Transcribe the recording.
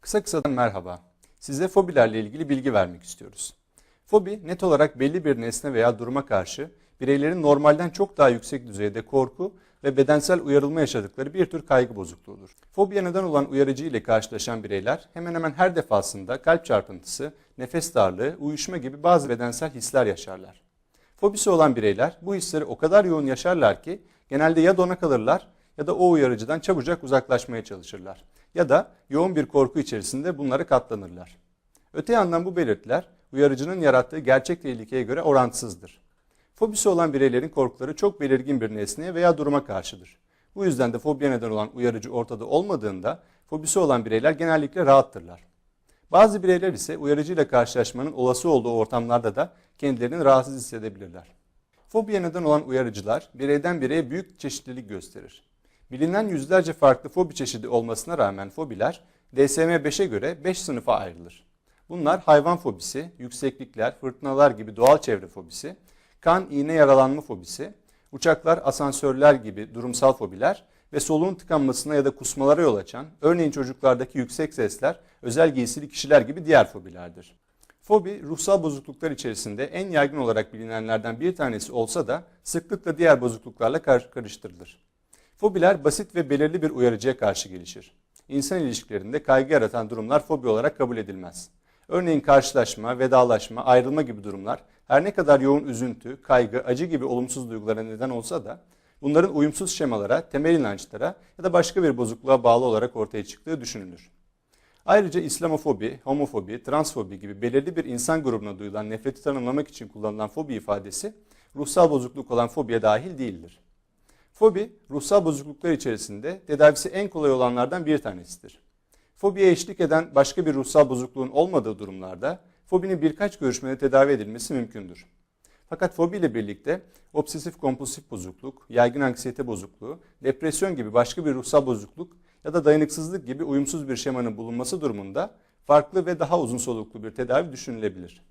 Kısa kısadan merhaba. Size fobilerle ilgili bilgi vermek istiyoruz. Fobi net olarak belli bir nesne veya duruma karşı bireylerin normalden çok daha yüksek düzeyde korku ve bedensel uyarılma yaşadıkları bir tür kaygı bozukluğudur. Fobiye neden olan uyarıcı ile karşılaşan bireyler hemen hemen her defasında kalp çarpıntısı, nefes darlığı, uyuşma gibi bazı bedensel hisler yaşarlar. Fobisi olan bireyler bu hisleri o kadar yoğun yaşarlar ki genelde ya dona kalırlar ya da o uyarıcıdan çabucak uzaklaşmaya çalışırlar. Ya da yoğun bir korku içerisinde bunlara katlanırlar. Öte yandan bu belirtiler uyarıcının yarattığı gerçek tehlikeye göre orantısızdır. Fobisi olan bireylerin korkuları çok belirgin bir nesneye veya duruma karşıdır. Bu yüzden de fobiye neden olan uyarıcı ortada olmadığında fobisi olan bireyler genellikle rahattırlar. Bazı bireyler ise uyarıcıyla karşılaşmanın olası olduğu ortamlarda da kendilerini rahatsız hissedebilirler. Fobiye neden olan uyarıcılar bireyden bireye büyük çeşitlilik gösterir. Bilinen yüzlerce farklı fobi çeşidi olmasına rağmen fobiler DSM-5'e göre 5 sınıfa ayrılır. Bunlar hayvan fobisi, yükseklikler, fırtınalar gibi doğal çevre fobisi, kan, iğne yaralanma fobisi, uçaklar, asansörler gibi durumsal fobiler ve soluğun tıkanmasına ya da kusmalara yol açan, örneğin çocuklardaki yüksek sesler, özel giysili kişiler gibi diğer fobilerdir. Fobi, ruhsal bozukluklar içerisinde en yaygın olarak bilinenlerden bir tanesi olsa da sıklıkla diğer bozukluklarla kar- karıştırılır. Fobiler basit ve belirli bir uyarıcıya karşı gelişir. İnsan ilişkilerinde kaygı yaratan durumlar fobi olarak kabul edilmez. Örneğin karşılaşma, vedalaşma, ayrılma gibi durumlar her ne kadar yoğun üzüntü, kaygı, acı gibi olumsuz duygulara neden olsa da bunların uyumsuz şemalara, temel inançlara ya da başka bir bozukluğa bağlı olarak ortaya çıktığı düşünülür. Ayrıca İslamofobi, homofobi, transfobi gibi belirli bir insan grubuna duyulan nefreti tanımlamak için kullanılan fobi ifadesi ruhsal bozukluk olan fobiye dahil değildir. Fobi, ruhsal bozukluklar içerisinde tedavisi en kolay olanlardan bir tanesidir. Fobiye eşlik eden başka bir ruhsal bozukluğun olmadığı durumlarda fobinin birkaç görüşmede tedavi edilmesi mümkündür. Fakat fobi ile birlikte obsesif kompulsif bozukluk, yaygın anksiyete bozukluğu, depresyon gibi başka bir ruhsal bozukluk ya da dayanıksızlık gibi uyumsuz bir şemanın bulunması durumunda farklı ve daha uzun soluklu bir tedavi düşünülebilir.